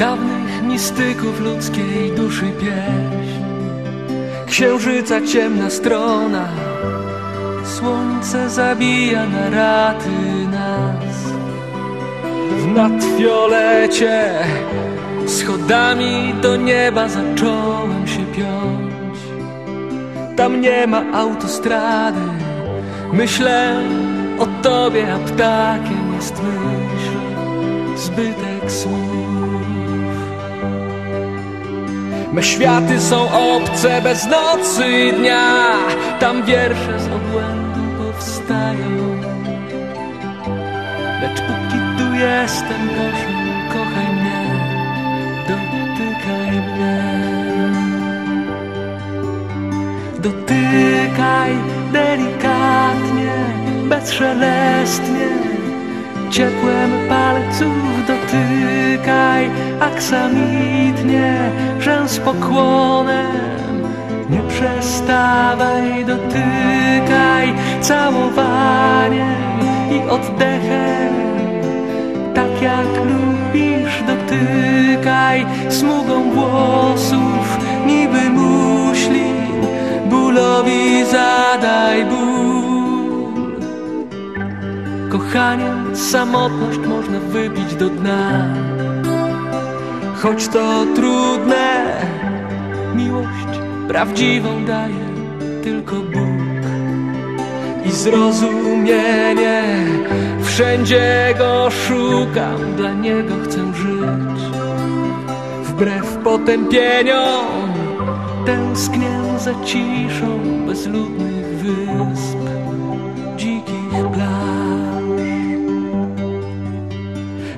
Dawnych mistyków ludzkiej duszy pieśń. Księżyca ciemna strona Słońce zabija na raty nas. W nadfiolecie Schodami do nieba zacząłem się piąć. Tam nie ma autostrady Myślę o tobie, a ptakiem jest myśl. Zbytek słów Me światy są obce bez nocy i dnia. Tam wiersze z obłędu powstają. Lecz póki tu jestem, proszę, kochaj mnie Dotykaj mnie. Dotykaj delikatnie, bezszelestnie Ciepłem dotykaj aksamitnie Rzęs pokłonem Nie przestawaj, dotykaj całowaniem i oddechem Tak jak lubisz, dotykaj smugą włosów Niby muślin, bólowi Kochaniem samotność można wybić do dna. Choć to trudne, miłość prawdziwą daje tylko Bóg. I zrozumienie, wszędzie go szukam, dla niego chcę żyć. Wbrew potępieniom, tęsknię za ciszą bezludnych wysp Dzikich plaż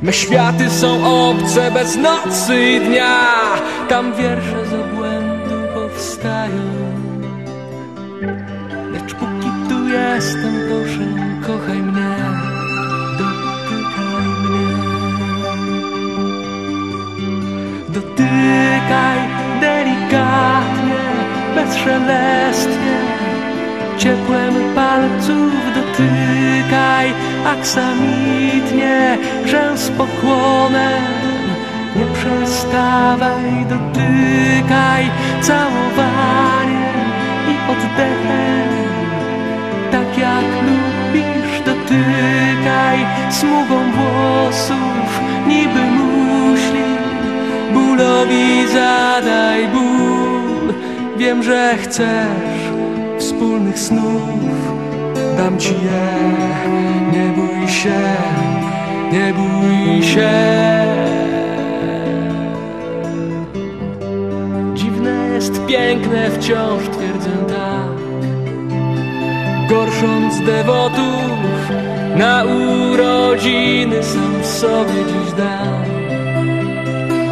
Me światy są obce bez nocy i dnia. Tam wiersze z obłędu powstają. Lecz póki tu jestem, proszę, kochaj mnie. Dotykaj mnie. Dotykaj delikatnie, bezszelestnie Ciepłem palców dotykaj aksamitnie Rzęs pokłonem Nie przestawaj, dotykaj całowaniem i oddechem Tak jak lubisz, dotykaj smugą włosów Niby muśli, bólowi zadaj ból. Wiem, że chcesz wspólnych snów. Dam ci je, nie bój się, nie bój się. Dziwne jest piękne, wciąż twierdzę tak. Gorsząc dewotów na urodziny Sam sobie dziś dam.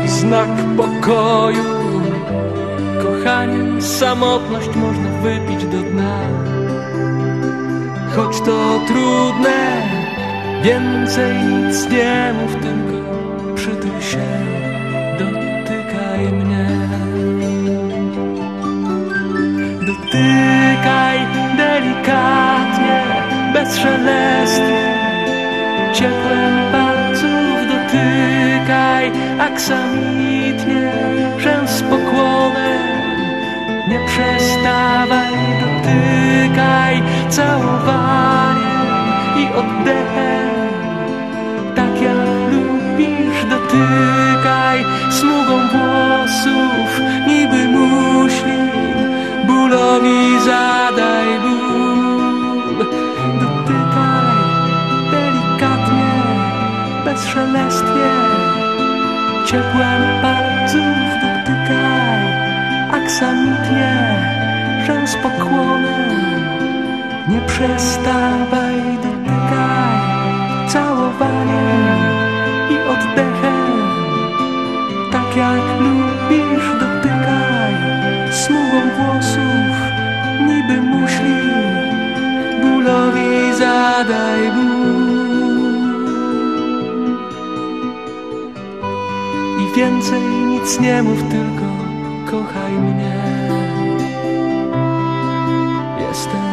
Znak pokoju Kochaniem samotność można wypić do dna. Choć to trudne, więcej nic nie mów Tylko przytul się, dotykaj mnie. Dotykaj delikatnie, bezszelestnie. Ciepłem palców dotykaj aksamitnie całowaniem i oddechem. Tak jak lubisz, dotykaj smugą włosów. Niby muśli, bólowi zadaj ból Dotykaj delikatnie, bezszelestnie. Ciepłem palców dotykaj aksamitnie, rzęs pokłonem nie przestawaj, dotykaj całowaniem i oddechem. Tak jak lubisz, dotykaj smugą włosów, niby muszli. Bólowi zadaj ból. I więcej nic nie mów, tylko kochaj mnie. Jestem